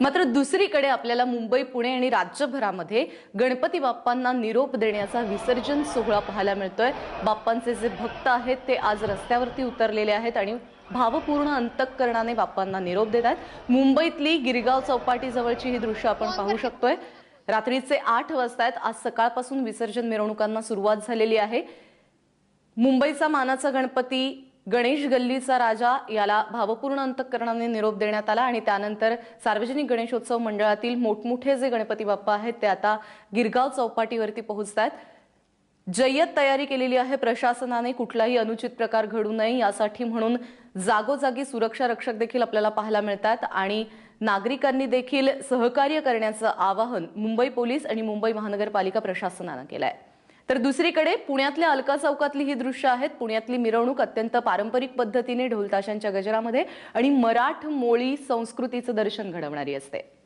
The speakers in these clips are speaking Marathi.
मात्र दुसरीकडे आपल्याला मुंबई पुणे आणि राज्यभरामध्ये गणपती बाप्पांना निरोप देण्याचा विसर्जन सोहळा पाहायला मिळतोय. बाप्पांचे जे भक्त आहेत ते आज रस्त्यावरती उतरलेले आहेत आणि भावपूर्ण अंतकरणाने बाप्पांना निरोप देत आहेत. मुंबईतली गिरगाव चौपाटी जवळची ही दृश्य आपण पाहू शकतोय. रात्रीचे आठ वाजता आहेत. आज सकाळपासून विसर्जन मिरवणुकांना सुरुवात झालेली आहे. मुंबईचा मानाचा गणपती गणेश गल्लीचा राजा याला भावपूर्ण अंतकरणाने निरोप देण्यात आला आणि त्यानंतर सार्वजनिक गणेशोत्सव मंडळातील मोठमोठे जे गणपती बाप्पा आहेत ते आता गिरगाव चौपाटीवरती पोहोचत आहेत जय्यत तयारी केलेली आहे प्रशासनाने कुठलाही अनुचित प्रकार घडू नये यासाठी म्हणून जागोजागी सुरक्षा रक्षक देखील आपल्याला पाहायला मिळतात आणि नागरिकांनी देखील सहकार्य करण्याचं आवाहन मुंबई पोलीस आणि मुंबई महानगरपालिका प्रशासनानं केलं आहे तर दुसरीकडे पुण्यातल्या अलका चौकातली ही दृश्य आहेत. पुण्यातली मिरवणूक अत्यंत पारंपरिक पद्धतीने ढोलताशांच्या गजरामध्ये आणि मराठ मोळी संस्कृतीचं दर्शन घडवणारी असते.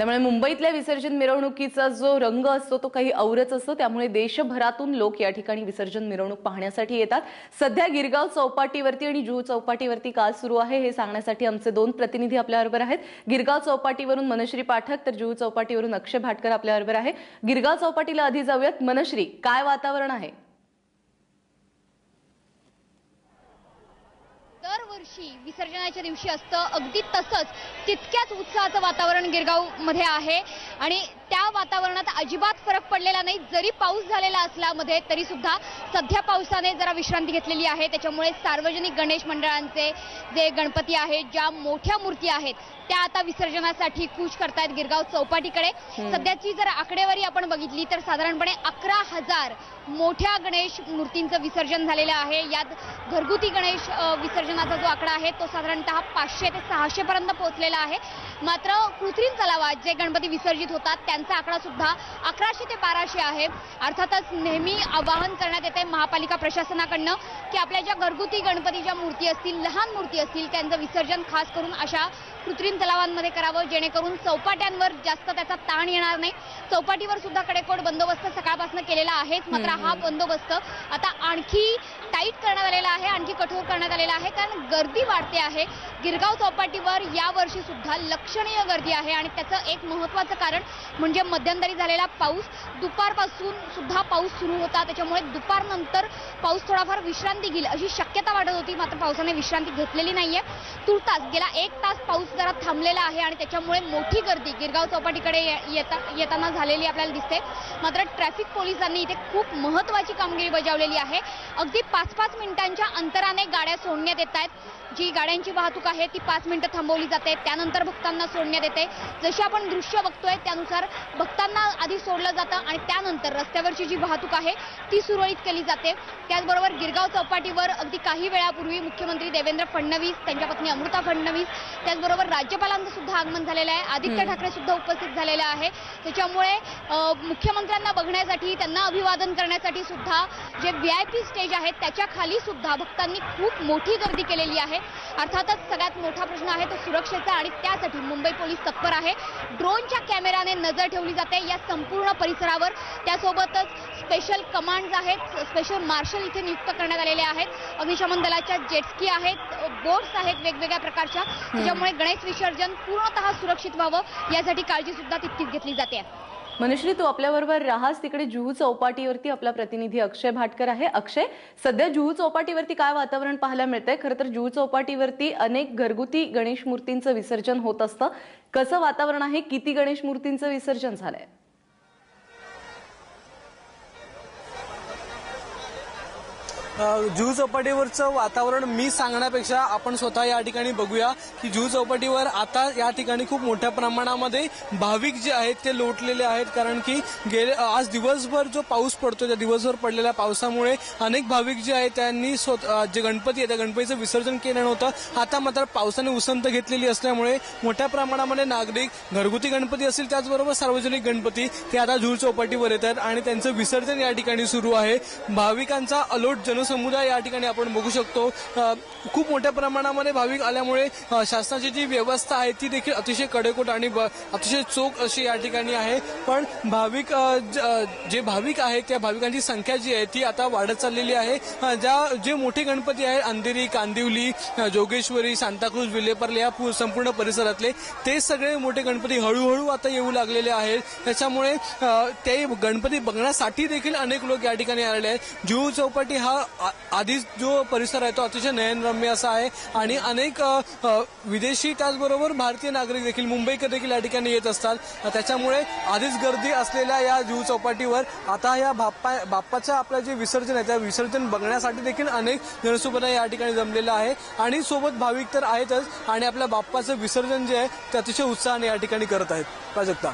त्यामुळे मुंबईतल्या विसर्जन मिरवणुकीचा जो रंग असतो तो काही औरच असतो. त्यामुळे देशभरातून लोक या ठिकाणी विसर्जन मिरवणूक पाहण्यासाठी येतात. सध्या गिरगाव चौपाटीवरती आणि जुहू चौपाटीवरती काय सुरू आहे हे सांगण्यासाठी आमचे दोन प्रतिनिधी आपल्याबरोबर आहेत. गिरगाव चौपाटीवरून मनश्री पाठक तर जुहू चौपाटीवरून अक्षय भाटकर आपल्याबरोबर आहे. गिरगाव चौपाटीला आधी जाऊयात. मनश्री काय वातावरण आहे? दरवर्षी विसर्जनाच्या दिवशी असतं. अगदी तसंच तितक्याच उत्साहाचं वातावरण गिरगावमध्ये आहे. आणि त्या वातावरणात अजिबात फरक पडलेला नाही. जरी पाऊस झालेला असला मध्ये तरी सुद्धा सध्या पावसाने जरा विश्रांती घेतलेली आहे. त्याच्यामुळे सार्वजनिक गणेश मंडळांचे जे गणपती आहेत ज्या मोठ्या मूर्ती आहेत त्या आता विसर्जनासाठी कूच करतायत गिरगाव चौपाटीकडे. सध्याची जर आकडेवारी आपण बघितली तर साधारणपणे अकरा हजार मोठ्या गणेश मूर्तींचं विसर्जन झालेलं आहे. यात घरगुती गणेश विसर्जनाचा जो आकडा आहे तो साधारणतः पाचशे ते सहाशे पर्यंत पोहोचलेला आहे. मात्र कृत्रिम तलावात जे गणपती विसर्जित होतात त्यांचा आकडा सुद्धा अकराशे ते बाराशे आहे. अर्थातच नेहमी आवाहन करण्यात येते महापालिका प्रशासनाकडनं की आपल्या ज्या घरगुती गणपतीच्या मूर्ती असतील लहान मूर्ती असतील त्यांचं विसर्जन खास करून अशा कृत्रिम तलावांमध्ये करावं जेणेकरून चौपाट्यांवर जास्त त्याचा ताण येणार नाही. चौपाटीवर सुद्धा कडेकोट बंदोबस्त सकाळपासून केलेला आहेच मात्र हा बंदोबस्त आता आणखी टाईट करण्यात आलेला आहे आणखी कठोर करण्यात आलेला आहे कारण गर्दी वाढते आहे. गिरगाव चौपाटीवर या वर्षी सुद्धा लक्षणीय गर्दी आहे आणि त्याचं एक महत्वाचं कारण म्हणजे मध्यंतरी झालेला पाऊस. दुपारपासून सुद्धा पाऊस सुरू होता त्याच्यामुळे दुपारनंतर पाऊस थोडाफार विश्रांती घेईल अशी शक्यता वाटत होती मात्र पावसाने विश्रांती घेतलेली नाहीये. तुर्तास गेला एक तास पाऊस जरा थांबलेला आहे आणि त्याच्यामुळे मोठी गर्दी गिरगाव चौपाटीकडे ये- येता येताना झालेली आपल्याला दिसते. मात्र ट्रॅफिक पोलिसांनी इथे खूप महत्वाची कामगिरी बजावलेली आहे. अगदी पाच पाच मिनिटांच्या अंतराने गाड्या सोडण्यात येत आहेत. जी गाड्यांची वाहतूक आहे ती पाच मिनिटं थांबवली जाते. त्यानंतर भक्तांना सोडण्यात येते. जशी आपण दृश्य बघतोय त्यानुसार भक्तांना आधी सोडलं जातं आणि त्यानंतर रस्त्यावरची जी वाहतूक आहे ती सुरळीत केली जाते. त्याचबरोबर गिरगाव चौपाटीवर अगदी काही वेळापूर्वी मुख्यमंत्री देवेंद्र फडणवीस त्यांच्या पत्नी अमृता फडणवीस त्याचबरोबर राज्यपालांचं सुद्धा आगमन झालेलं आहे. आदित्य ठाकरे सुद्धा उपस्थित झालेले आहे. त्याच्यामुळे मुख्यमंत्र्यांना बघण्यासाठी त्यांना अभिवादन करण्यासाठी सुद्धा जे व्ही आय पी स्टेज आहेत त्याच्याखाली सुद्धा भक्तांनी खूप मोठी गर्दी केलेली आहे. अर्थातच सगळ्यात मोठा प्रश्न आहे तो सुरक्षेचा आणि त्यासाठी मुंबई पोलीस तत्पर आहे. ड्रोनच्या कॅमेराने नजर ठेवली जाते. या संपूर्ण परिसरावर त्यासोबतच स्पेशल कमांड्स आहेत. स्पेशल मार्शल इथे नियुक्त करण्यात आलेले आहेत. अग्निशमन दलाच्या जेटस्की आहेत. बोट्स आहेत वेगवेगळ्या प्रकारच्या. त्याच्यामुळे गणेश विसर्जन पूर्णतः सुरक्षित व्हावं यासाठी काळजी सुद्धा तितकीच घेतली जाते. मनुश्री तू आपल्याबरोबर राहास तिकडे जुहू चौपाटीवरती आपला प्रतिनिधी अक्षय भाटकर आहे. अक्षय सध्या जुहू चौपाटीवरती काय वातावरण पाहायला मिळतंय? खरं तर जुहू चौपाटीवरती अनेक घरगुती गणेश मूर्तींचं विसर्जन होत असतं. कसं वातावरण आहे? किती गणेश मूर्तींचं विसर्जन झालंय? जुहू चौपाटीवरचं वातावरण मी सांगण्यापेक्षा आपण स्वतः या ठिकाणी बघूया की जुहू चौपाटीवर आता या ठिकाणी खूप मोठ्या प्रमाणामध्ये भाविक जे आहेत ते लोटलेले आहेत. कारण की गेले आज दिवसभर जो पाऊस पडतो त्या दिवसभर पडलेल्या पावसामुळे अनेक भाविक जे आहेत त्यांनी स्वत- जे गणपती आहे त्या गणपतीचं विसर्जन केलं नव्हतं. आता मात्र पावसाने उसंत घेतलेली असल्यामुळे मोठ्या प्रमाणामध्ये नागरिक घरगुती गणपती असतील त्याचबरोबर सार्वजनिक गणपती ते आता जुहू चौपाटीवर येतात आणि त्यांचं विसर्जन या ठिकाणी सुरू आहे. भाविकांचा अलोट समुदाय या ठिकाणी आपण बघू शकतो. खूप मोठ्या प्रमाणामध्ये भाविक आल्यामुळे शासनाची जी व्यवस्था आहे ती देखील अतिशय कडेकोट आणि ब- अतिशय चोख अशी या ठिकाणी आहे. पण भाविक ज- जे भाविक आहेत त्या भाविकांची संख्या जी आहे ती आता वाढत चाललेली आहे. ज्या जे मोठे गणपती आहेत अंधेरी कांदिवली जोगेश्वरी सांताक्रूज विलेपार्ले या संपूर्ण परिसरातले ते सगळे मोठे गणपती हळूहळू आता येऊ लागलेले आहेत. त्याच्यामुळे ते गणपती बघण्यासाठी देखील अनेक लोक या ठिकाणी आलेले आहेत. जुहू चौपाटी हा आधीच जो परिसर आहे तो अतिशय नयनरम्य असा आहे. आणि अनेक विदेशी त्याचबरोबर भारतीय नागरिक देखील मुंबईकर देखील या ठिकाणी येत असतात. त्याच्यामुळे आधीच गर्दी असलेल्या या जुहू चौपाटीवर आता या बाप्पा बाप्पाचं आपलं जे विसर्जन आहे त्या विसर्जन बघण्यासाठी देखील अनेक जनसमुदाय या ठिकाणी जमलेला आहे. आणि सोबत भाविक तर आहेतच. आणि आपल्या बाप्पाचं विसर्जन जे आहे ते अतिशय उत्साहाने या ठिकाणी करत आहेत. प्राजक्ता.